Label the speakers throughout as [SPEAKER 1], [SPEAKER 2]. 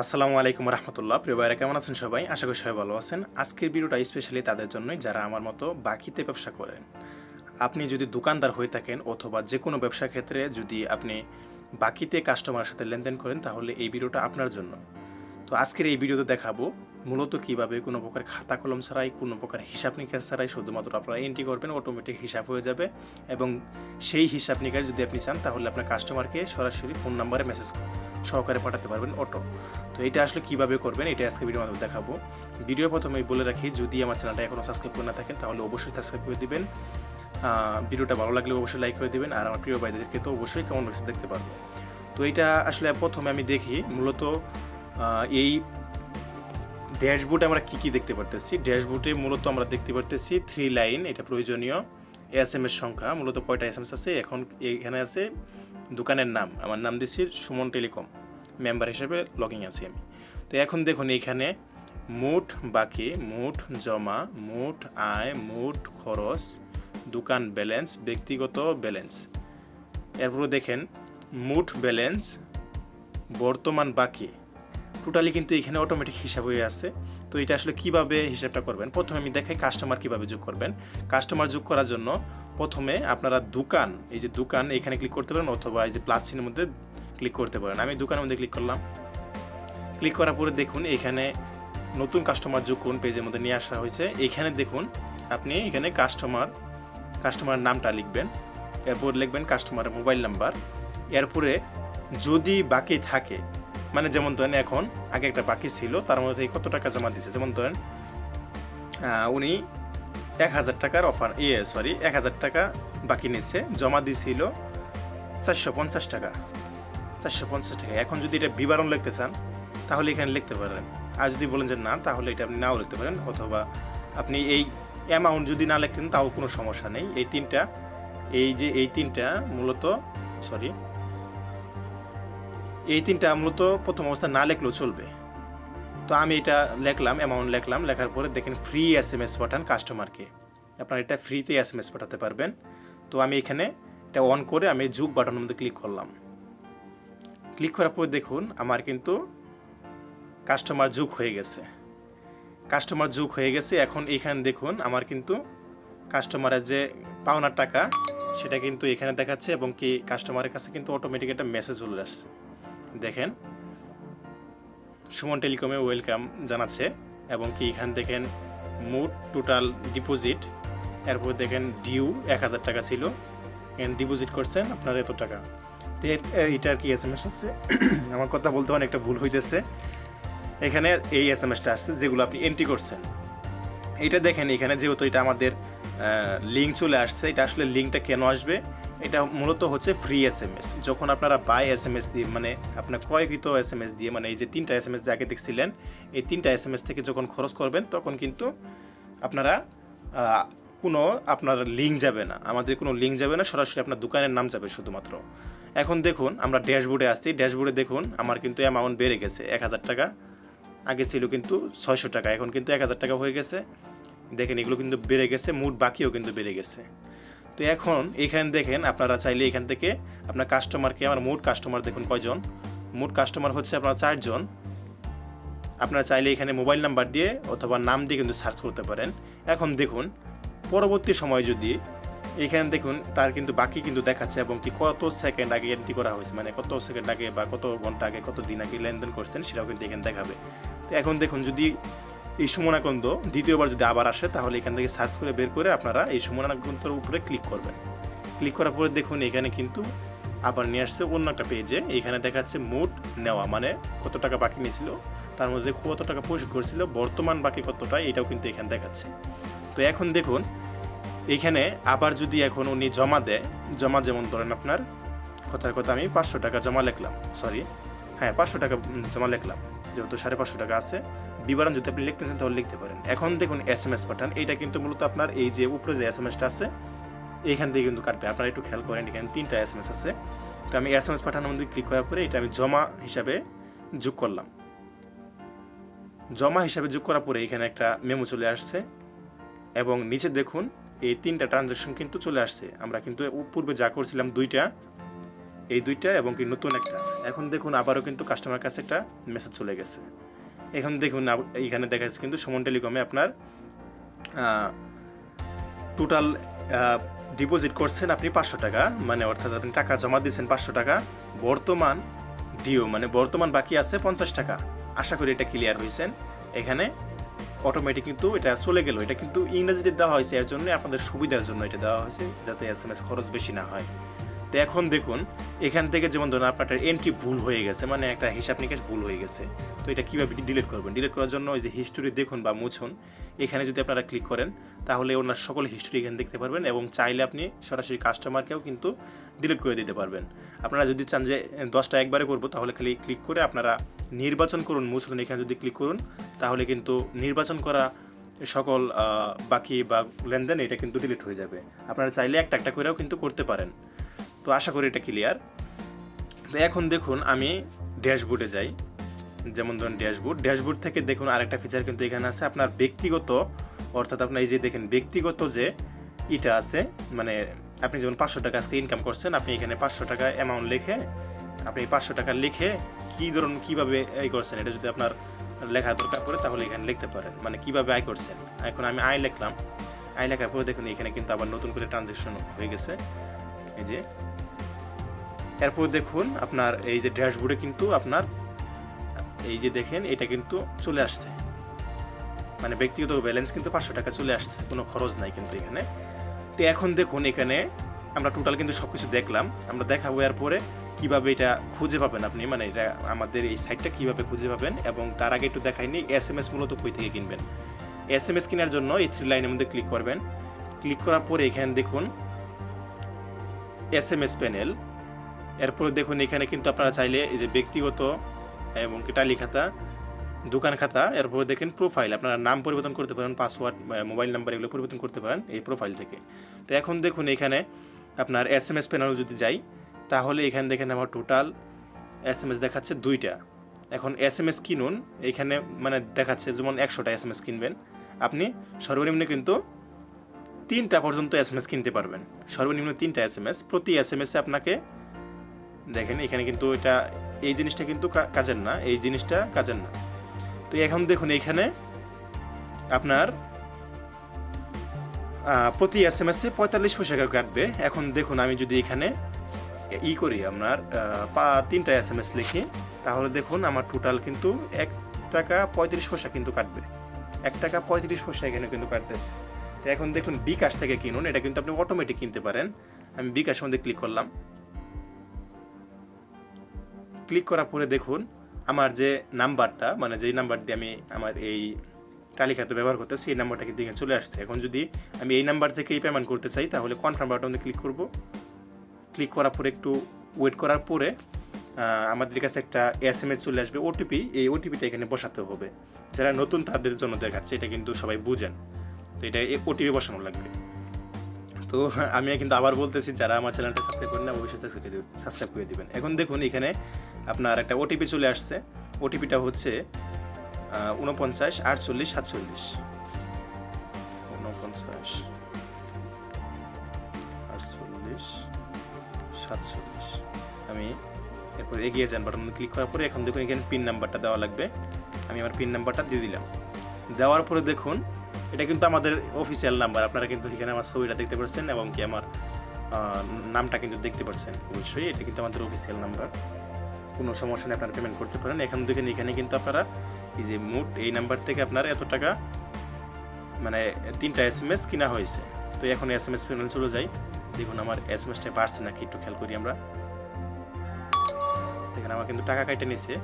[SPEAKER 1] আসসালামু আলাইকুম রহমতুল্লাহ। প্রিয় ভাইরা, কেমন আছেন সবাই? আশা করি সবাই ভালো আছেন। আজকের ভিডিওটা স্পেশালি তাদের জন্যই যারা আমার মতো বাকিতে ব্যবসা করেন। আপনি যদি দোকানদার হয়ে থাকেন অথবা যে কোনো ব্যবসা ক্ষেত্রে যদি আপনি বাকিতে কাস্টমারের সাথে লেনদেন করেন, তাহলে এই ভিডিওটা আপনার জন্য। তো আজকের এই ভিডিওতে দেখাবো মূলত কীভাবে কোনো প্রকার খাতা কলম ছাড়াই, কোনো প্রকার হিসাব নিকাশ ছাড়াই শুধুমাত্র আপনারা এন্ট্রি করবেন অটোমেটিক হিসাব হয়ে যাবে এবং সেই হিসাব নিকাশ যদি আপনি চান তাহলে আপনার কাস্টমারকে সরাসরি ফোন নাম্বারে মেসেজ সহকারে পাঠাতে পারবেন অটো তো এটা আসলে কীভাবে করবেন এটা আজকে ভিডিওর মাধ্যমে দেখাবো। ভিডিও প্রথমে বলে রাখি, যদি আমার চ্যানেলটা এখনও সাবস্ক্রাইব করে না থাকেন তাহলে অবশ্যই সাবস্ক্রাইব করে দেবেন। ভিডিওটা ভালো লাগলে অবশ্যই লাইক করে দেবেন আর আমার প্রিয় ভাইদেরকে তো অবশ্যই কেমন বক্সে দেখতে পারব তো এটা আসলে প্রথমে আমি দেখি, মূলত এই ড্যাশবোর্ডে আমরা কি কি দেখতে পারতেছি? ড্যাশবোর্ডে মূলত আমরা দেখতে পারতেছি থ্রি লাইন এটা প্রয়োজনীয়। এস এম এস সংখ্যা, মূলত কয়টা এস এম এস আছে? এখন এখানে আছে দোকানের নাম। আমার নাম দিচ্ছি সুমন টেলিকম। মেম্বার হিসেবে লগিং আছি আমি। তো এখন দেখুন এখানে মোট বাকি, মোট জমা, মোট আয়, মোট খরচ, দোকান ব্যালেন্স ব্যক্তিগত ব্যালেন্স এরপরে দেখেন মোট ব্যালেন্স বর্তমান বাকি। টোটালি কিন্তু এখানে অটোমেটিক হিসাব হয়ে আছে। তো এটা আসলে কীভাবে হিসাবটা করবেন? প্রথমে আমি দেখাই কাস্টমার কীভাবে যোগ করবেন। কাস্টমার যোগ করার জন্য প্রথমে আপনারা দোকান, এই যে দোকান, এখানে ক্লিক করতে পারেন অথবা এই যে প্লাস চিহ্নের মধ্যে ক্লিক করতে পারেন। আমি দোকানের মধ্যে ক্লিক করলাম। ক্লিক করার পরে দেখুন এখানে নতুন কাস্টমার যোগ করুন পেজের মধ্যে নিয়ে আসা হয়েছে। এখানে দেখুন আপনি এখানে কাস্টমার কাস্টমার নামটা লিখবেন। এরপর লিখবেন কাস্টমারের মোবাইল নাম্বার এরপরে যদি বাকি থাকে মানে যেমন ধরেন এখন, আগে একটা বাকি ছিল, তার মধ্যে কত টাকা জমা দিয়েছে যেমন ধরেন উনি এক হাজার টাকার অফার ইয়ে সরি এক হাজার টাকা বাকি নিচ্ছে জমা দিয়েছিল চারশো পঞ্চাশ টাকা। চারশো পঞ্চাশ টাকা। এখন যদি এটা বিবরণ লিখতে চান, তাহলে এখানে লিখতে পারেন। আর যদি বলেন যে না, তাহলে এটা আপনি নাও লিখতে পারেন, অথবা আপনি এই অ্যামাউন্ট যদি না লেখেন তাও কোনো সমস্যা নেই। এই তিনটা, এই যে, এই তিনটা মূলত সরি এই তিনটা মূলত প্রথম অবস্থা না লেখলেও চলবে। তো আমি এটা লেখলাম অ্যামাউন্ট লেখলাম, লেখার পরে দেখেন ফ্রি এস এম এস পাঠান কাস্টমারকে আপনারা এটা ফ্রিতে এস এম এস পাঠাতে পারবেন। তো আমি এখানে এটা অন করে আমি যুগ বাটনের মধ্যে ক্লিক করলাম। ক্লিক করার পর দেখুন, আমার কিন্তু কাস্টমার যুগ হয়ে গেছে। কাস্টমার যুগ হয়ে গেছে, এখন এখানে দেখুন, আমার কিন্তু কাস্টমারের যে পাওনার টাকা, সেটা কিন্তু এখানে দেখাচ্ছে এবং কি কাস্টমারের কাছে কিন্তু অটোমেটিক একটা মেসেজ চলে আসছে। দেখেন। সুমন টেলিকমে ওয়েলকাম জানাচ্ছে এবং কি এখান দেখেন মোট টোটাল ডিপোজিট, এরপর দেখেন ডিউ এক হাজার টাকা ছিল। এখানে ডিপোজিট করছেন আপনার এত টাকা। এর- এইটার কি এস এম এস আছে আমার কথা বলতে অনেকটা ভুল হইতেছে। এখানে এই এস এম এসটা আসছে যেগুলো আপনি এন্ট্রি করছেন। এটা দেখেন এখানে যেহেতু এটা আমাদের লিঙ্ক চলে আসছে। এটা আসলে লিঙ্কটা কেন আসবে? এটা মূলত হচ্ছে ফ্রি এস এম এস যখন আপনারা বাই এস এম এস দিয়ে মানে আপনার ক্রয়কৃত এস এম এস দিয়ে মানে এই যে তিনটা এস এম এস আগে দেখছিলেন, এই তিনটা এস এম এস থেকে যখন খরচ করবেন, তখন কিন্তু আপনারা কোনো আপনার লিঙ্ক যাবে না। আমাদের কোনো লিঙ্ক যাবে না, সরাসরি আপনার দোকানের নাম যাবে শুধুমাত্র। এখন দেখুন, আমরা ড্যাশবোর্ডে আসছি। ড্যাশবোর্ডে দেখুন, আমার কিন্তু অ্যামাউন্ট বেড়ে গেছে এক হাজার টাকা। আগে ছিল কিন্তু ছয়শো টাকা, এখন কিন্তু এক হাজার টাকা হয়ে গেছে। দেখেন, এগুলো কিন্তু বেড়ে গেছে মুড বাকিও কিন্তু বেড়ে গেছে। তো এখন এখানে দেখেন, আপনারা চাইলে এখান থেকে আপনার কাস্টমারকে আমার মোট কাস্টমার দেখুন কয়জন? মোট কাস্টমার হচ্ছে আপনার চারজন। আপনারা চাইলে এখানে মোবাইল নাম্বার দিয়ে অথবা নাম দিয়ে কিন্তু সার্চ করতে পারেন। এখন দেখুন, পরবর্তী সময় যদি এখানে দেখুন, তার কিন্তু বাকি কিন্তু দেখাচ্ছে এবং কি কত সেকেন্ড আগে এন্ট্রি করা হয়েছে মানে কত সেকেন্ড আগে বা কত ঘণ্টা আগে, কত দিন আগে লেনদেন করছেন, সেটাও কিন্তু এখানে দেখাবে। তো এখন দেখুন, যদি এই সুমনাকন্দ দ্বিতীয়বার যদি আবার আসে, তাহলে এখান থেকে সার্চ করে বের করে আপনারা এই সুমনাকন্দর উপরে ক্লিক করবেন। ক্লিক করার পরে দেখুন এখানে কিন্তু আবার নিয়ে আসছে অন্য একটা পেজে। এখানে দেখাচ্ছে মোট নেওয়া মানে কত টাকা বাকি নিয়েছিল, তার মধ্যে কত টাকা পরিশোধ করেছিল, বর্তমান বাকি কতটা, এটাও কিন্তু এখানে দেখাচ্ছে। তো এখন দেখুন, এখানে আবার যদি এখন উনি জমা দেয়, জমা যেমন ধরেন আপনার, কথার কথা আমি পাঁচশো টাকা জমা লিখলাম সরি হ্যাঁ পাঁচশো টাকা জমা লিখলাম, যেহেতু সাড়ে পাঁচশো টাকা আছে বিবরণ যদি আপনি লিখতে চান তাহলে লিখতে পারেন। এখন দেখুন এস এম এস পাঠান এটা কিন্তু মূলত আপনার এই যে উপরে যে এস এম এসটা আছে, এইখান থেকে কিন্তু কাটবে। আপনারা একটু খেয়াল করেন, এখানে তিনটা এস এম এস আছে। তো আমি এস এম এস পাঠানোর মধ্যে ক্লিক করার পরে এটা আমি জমা হিসাবে যোগ করলাম। জমা হিসাবে যোগ করার পরে এখানে একটা মেমো চলে আসছে এবং নিচে দেখুন এই তিনটা ট্রানজ্যাকশন কিন্তু চলে আসছে। আমরা কিন্তু পূর্বে যা করছিলাম দুইটা, এই দুইটা এবং কি নতুন একটা। এখন দেখুন আবারও কিন্তু কাস্টমার কাছে একটা মেসেজ চলে গেছে। এখন দেখুন এইখানে দেখা যাচ্ছে কিন্তু সুমন টেলিকমে আপনার টোটাল ডিপোজিট করছেন আপনি পাঁচশো টাকা মানে অর্থাৎ আপনি টাকা জমা দিয়েছেন পাঁচশো টাকা। বর্তমান ডিও মানে বর্তমান বাকি আছে পঞ্চাশ টাকা। আশা করি এটা ক্লিয়ার হয়েছেন। এখানে অটোমেটিক কিন্তু এটা চলে গেল। এটা কিন্তু ইংরেজিতে দেওয়া হয়েছে, এর জন্য আপনাদের সুবিধার জন্য এটা দেওয়া হয়েছে, যাতে এস খরচ বেশি না হয়। তো এখন দেখুন, এখান থেকে যেমন ধরুন আপনার এন্ট্রি ভুল হয়ে গেছে মানে একটা হিসাব নিকাশ ভুল হয়ে গেছে, তো এটা কীভাবে ডিলিট করবেন? ডিলিট করার জন্য ওই যে হিস্টোরি দেখুন বা মুছুন, এখানে যদি আপনারা ক্লিক করেন, তাহলে ওনার সকল হিস্টোরি এখানে দেখতে পারবেন এবং চাইলে আপনি সরাসরি কাস্টমারকেও কিন্তু ডিলিট করে দিতে পারবেন। আপনারা যদি চান যে দশটা একবারে করব, তাহলে খালি ক্লিক করে আপনারা নির্বাচন করুন, মুছুন, এখানে যদি ক্লিক করুন, তাহলে কিন্তু নির্বাচন করা সকল বাকি বা লেনদেন এটা কিন্তু ডিলিট হয়ে যাবে। আপনারা চাইলে একটা একটা করেও কিন্তু করতে পারেন। তো আশা করি এটা ক্লিয়ার তো এখন দেখুন, আমি ড্যাশবোর্ডে যাই। যেমন ধরুন ড্যাশবোর্ড। ড্যাশবোর্ড থেকে দেখুন আরেকটা ফিচার কিন্তু এখানে আছে। আপনার ব্যক্তিগত, অর্থাৎ আপনার এই যে দেখেন, ব্যক্তিগত যে ইটা আছে মানে আপনি যখন পাঁচশো টাকা আজকে ইনকাম করছেন, আপনি এখানে পাঁচশো টাকা অ্যামাউন্ট লিখে, আপনি পাঁচশো টাকা লিখে কী ধরুন, কীভাবে এই করছেন? এটা যদি আপনার লেখা দরকার পড়ে, তাহলে এখানে লিখতে পারেন। মানে কীভাবে আয় করছেন? এখন আমি আয় লিখলাম। আয় লেখার পরে দেখুন, এখানে কিন্তু আবার নতুন করে ট্রানজ্যাকশন হয়ে গেছে। এই যে এরপর দেখুন আপনার এই যে ড্যাশবোর্ডে কিন্তু আপনার, এই যে দেখেন, এটা কিন্তু চলে আসছে। মানে ব্যক্তিগত ব্যালেন্স কিন্তু পাঁচশো টাকা চলে আসছে, কোনো খরচ নাই কিন্তু এখানে। তো এখন দেখুন এখানে আমরা টোটাল কিন্তু সব কিছু দেখলাম। আমরা দেখাবো এরপরে কীভাবে এটা খুঁজে পাবেন আপনি মানে এটা আমাদের এই সাইটটা কীভাবে খুঁজে পাবেন এবং তার আগে একটু দেখাইনি এস এম এস মূলত কই থেকে কিনবেন? এস এম এস কেনার জন্য এই থ্রি লাইনের মধ্যে ক্লিক করবেন। ক্লিক করার পরে এখানে দেখুন এস এম এস প্যানেল এরপর দেখুন এখানে কিন্তু আপনারা চাইলে এই যে ব্যক্তিগত এবং টালি খাতা, দোকান খাতা, এরপর দেখেন প্রোফাইল আপনারা নাম পরিবর্তন করতে পারেন পাসওয়ার্ড মোবাইল নাম্বার এগুলো পরিবর্তন করতে পারেন এই প্রোফাইল থেকে। তো এখন দেখুন এখানে আপনার এস এম এস প্যানেল যদি যাই, তাহলে এখানে দেখেন আমার টোটাল এস এম এস দেখাচ্ছে দুইটা। এখন এস এম এস কিনুন, এখানে মানে দেখাচ্ছে যেমন একশোটা এস এম এস কিনবেন। আপনি সর্বনিম্ন কিন্তু তিনটা পর্যন্ত এস এম এস কিনতে পারবেন। সর্বনিম্ন তিনটা এস এম এস প্রতি এস এম এসে আপনাকে দেখেন, এখানে কিন্তু এটা, এই জিনিসটা কিন্তু কাজের না, এই জিনিসটা কাজের না। তো এখন দেখুন এখানে আপনার প্রতি এস এম এসে পঁয়তাল্লিশ পয়সা করে কাটবে। এখন দেখুন, আমি যদি এখানে ই করি আপনার পা, তিনটা এস এম এস লিখি, তাহলে দেখুন, আমার টোটাল কিন্তু এক টাকা পঁয়ত্রিশ পয়সা কিন্তু কাটবে। এক টাকা পঁয়ত্রিশ পয়সা এখানে কিন্তু কাটতেছে। তো এখন দেখুন, বিকাশ থেকে কিনুন, এটা কিন্তু আপনি অটোমেটিক কিনতে পারেন। আমি বিকাশ মধ্যে ক্লিক করলাম। ক্লিক করার পরে দেখুন আমার যে নাম্বারটা মানে যেই নাম্বার দিয়ে আমি আমার এই তালিকাতে ব্যবহার করতেছি, এই নাম্বারটা কিন্তু এখানে চলে আসছে। এখন যদি আমি এই নাম্বার থেকেই পেমেন্ট করতে চাই, তাহলে কনফার্ম বাটনে ক্লিক করব। ক্লিক করার পরে একটু ওয়েট করার পরে আমাদের কাছে একটা এস এম এস চলে আসবে ওটিপি এই ওটিপিটা এখানে বসাতে হবে। যারা নতুন তাদের জন্য দেখাচ্ছে, এটা কিন্তু সবাই বুঝেন। তো এটা ওটিপি বসানো লাগবে। তো আমি কিন্তু আবার বলতেছি, যারা আমার চ্যানেলটা সাবস্ক্রাইব করেন না অবশ্যই সাবস্ক্রাইব করে দিবেন। এখন দেখুন, এখানে আপনার একটা ওটিপি চলে আসছে। ওটিপিটা হচ্ছে উনপঞ্চাশ আটচল্লিশ, সাতচল্লিশ। উনপঞ্চাশ আটচল্লিশ, সাতচল্লিশ। আমি এরপর এগিয়ে যান বাটন ক্লিক করার পরে এখন দেখুন এখানে পিন নাম্বারটা দেওয়া লাগবে। আমি আমার পিন নাম্বারটা দিয়ে দিলাম। দেওয়ার পরে দেখুন, এটা কিন্তু আমাদের অফিসিয়াল নাম্বার আপনারা কিন্তু এখানে আমার ছবিটা দেখতে পাচ্ছেন এবং কি আমার নামটা কিন্তু দেখতে পাচ্ছেন অবশ্যই এটা কিন্তু আমাদের অফিসিয়াল নাম্বার কোনো সমস্যা নেই, আপনারা পেমেন্ট করতে পারেন। এখন দেখেন এখানে কিন্তু আপনারা এই যে মোট এই নাম্বার থেকে আপনার এত টাকা মানে তিনটা এস এম এস কিনা হয়েছে। তো এখন এস এম এস পেমেন্ট চলে যাই দেখুন আমার এস এম এসটা বাড়ছে নাকি, একটু খেয়াল করি আমরা। দেখেন, আমার কিন্তু টাকা কাটে নিছে।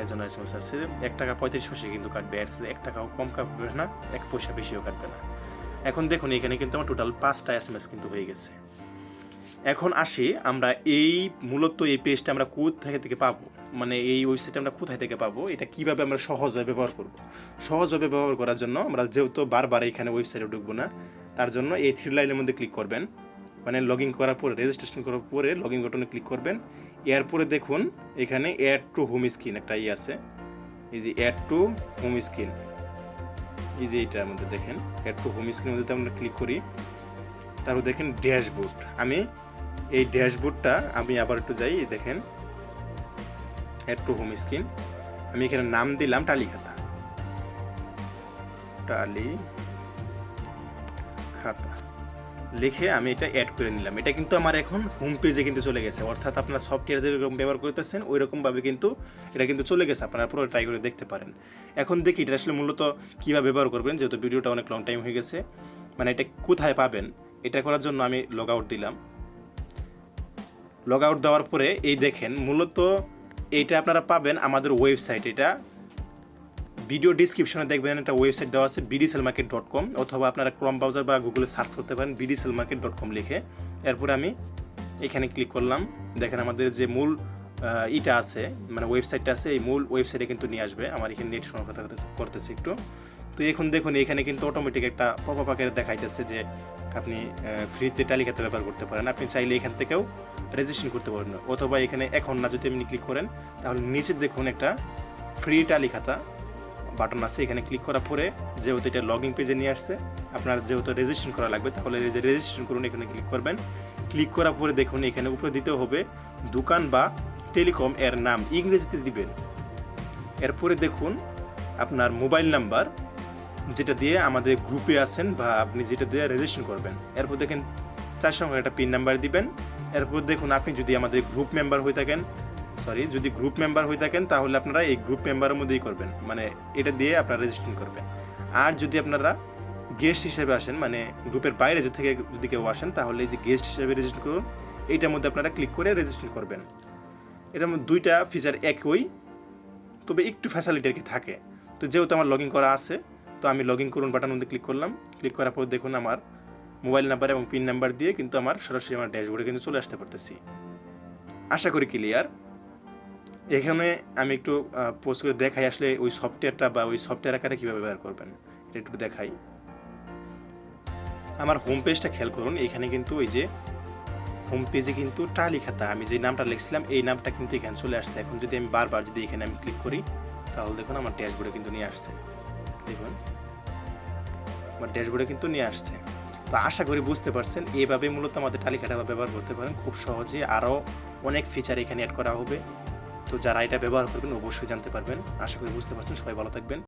[SPEAKER 1] এর জন্য এস এম এস আসছে। এক টাকা পঁয়ত্রিশ পয়সা কিন্তু কাটবে। সাথে এক টাকাও কম কাটবে না, এক পয়সা বেশিও কাটবে না। এখন দেখুন, এখানে কিন্তু আমার টোটাল পাঁচটা এস এম এস কিন্তু হয়ে গেছে। এখন আসি, আমরা এই, মূলত এই পেজটা আমরা কোথায় থেকে পাবো? মানে এই ওয়েবসাইটে আমরা কোথায় থেকে পাবো? এটা কীভাবে আমরা সহজভাবে ব্যবহার করব? সহজভাবে ব্যবহার করার জন্য আমরা যেহেতু বারবার এখানে ওয়েবসাইটে ঢুকবো না, তার জন্য এই থ্রি লাইনের মধ্যে ক্লিক করবেন। মানে লগ ইন করার পরে রেজিস্ট্রেশন করার পরে লগ ইন বাটনে ক্লিক করবেন। এরপরে দেখুন, এখানে অ্যাড টু হোম স্ক্রিন একটা ই আছে। এই যে অ্যাড টু হোম স্ক্রিন এই যে এইটার মধ্যে দেখেন অ্যাড টু হোম স্ক্রিনের মধ্যে আমরা ক্লিক করি। তারপর দেখেন ড্যাশবোর্ড আমি এই ড্যাশবোর্ডটা আমি আবার একটু যাই দেখেন। অ্যাড টু হোম স্ক্রিন আমি এখানে নাম দিলাম টালি খাতা টালি খাতা লিখে আমি এটা অ্যাড করে নিলাম। এটা কিন্তু আমার এখন হোম পেজে কিন্তু চলে গেছে। অর্থাৎ আপনার সফটওয়্যার যেরকম ব্যবহার করতেছেন ওই রকমভাবে কিন্তু এটা কিন্তু চলে গেছে। আপনারা পুরো ট্রাই করে দেখতে পারেন। এখন দেখি এটা আসলে মূলত কীভাবে ব্যবহার করবেন, যেহেতু ভিডিওটা অনেক লং টাইম হয়ে গেছে। মানে এটা কোথায় পাবেন? এটা করার জন্য আমি লগ আউট দিলাম। লগ আউট দেওয়ার পরে এই দেখেন, মূলত এইটা আপনারা পাবেন আমাদের ওয়েবসাইট এটা ভিডিও ডিসক্রিপশনে দেখবেন, একটা ওয়েবসাইট দেওয়া আছে BD bdsell market dot com অথবা আপনারা ক্রম ব্রাউজার বা গুগলে সার্চ করতে পারেন BD bdsell market dot com লিখে। এরপরে আমি এখানে ক্লিক করলাম। দেখেন আমাদের যে মূল ইটা আছে মানে ওয়েবসাইটটা আছে, এই মূল ওয়েবসাইটে কিন্তু নিয়ে আসবে। আমার এখানে নেট সংখ্যা করতেছে একটু। তো এখন দেখুন, এখানে কিন্তু অটোমেটিক একটা পপ আপ দেখাইতেছে যে আপনি ফ্রিতে তালিকাতে ব্যবহার করতে পারেন। আপনি চাইলে এখান থেকেও রেজিস্ট্রেশন করতে পারেন অথবা এখানে এখন না যদি আপনি ক্লিক করেন, তাহলে নিচে দেখুন একটা ফ্রি তালিকাতা বাটন আছে। এখানে ক্লিক করার পরে যেহেতু এটা লগইন পেজে নিয়ে আসছে, আপনার যেহেতু রেজিস্ট্রেশন করা লাগবে, তাহলে এই যে রেজিস্ট্রেশন করুন, এখানে ক্লিক করবেন। ক্লিক করার পরে দেখুন, এখানে উপরে দিতে হবে দোকান বা টেলিকম এর নাম ইংরেজিতে দিবেন। এরপরে দেখুন, আপনার মোবাইল নাম্বার যেটা দিয়ে আমাদের গ্রুপে আছেন বা আপনি যেটা দিয়ে রেজিস্ট্রেশন করবেন। এরপর দেখেন চার সংখ্যার একটা পিন নাম্বার দিবেন। এরপর দেখুন আপনি যদি আমাদের গ্রুপ মেম্বার হয়ে থাকেন সরি যদি গ্রুপ মেম্বার হয়ে থাকেন তাহলে আপনারা এই গ্রুপ মেম্বারের মধ্যেই করবেন। মানে এটা দিয়ে আপনারা রেজিস্ট্রেশন করবেন। আর যদি আপনারা গেস্ট হিসেবে আসেন মানে গ্রুপের বাইরে যে থেকে যদি কেউ আসেন তাহলে এই যে গেস্ট হিসেবে রেজিস্ট্রেশন করুন, এইটার মধ্যে আপনারা ক্লিক করে রেজিস্ট্রেশন করবেন। এটার মধ্যে দুইটা ফিচার একই, তবে একটু ফ্যাসিলিটি আর কি থাকে। তো যেহেতু আমার লগ ইন করা আছে তো আমি লগ ইন করুন বাটন মধ্যে ক্লিক করলাম। ক্লিক করার পর দেখুন আমার মোবাইল নাম্বার এবং পিন নাম্বার দিয়ে কিন্তু আমার সরাসরি আমার ড্যাশবোর্ডে কিন্তু চলে আসতে পারতেছি। আশা করি ক্লিয়ার এখানে আমি একটু পোস্ট করে দেখাই আসলে ওই সফটওয়্যারটা বা ওই সফটওয়্যার আকারে কীভাবে ব্যবহার করবেন। এটা একটু দেখাই। আমার হোম পেজটা খেয়াল করুন, এখানে কিন্তু ওই যে হোম পেজে কিন্তু টালি খাতা আমি যে নামটা লিখছিলাম, এই নামটা কিন্তু এখানে চলে আসছে। এখন যদি আমি বারবার যদি এখানে আমি ক্লিক করি, তাহলে দেখুন আমার ড্যাশবোর্ডে কিন্তু নিয়ে আসছে। দেখুন আমার ড্যাশবোর্ডে কিন্তু নিয়ে আসছে। তো আশা করি বুঝতে পারছেন এইভাবে মূলত আমাদের তালিকাটা ব্যবহার করতে পারেন। খুব সহজে আরও অনেক ফিচার এখানে অ্যাড করা হবে। তো যারা এটা ব্যবহার করবেন, অবশ্যই জানতে পারবেন। আশা করি বুঝতে পারছেন। সবাই ভালো থাকবেন।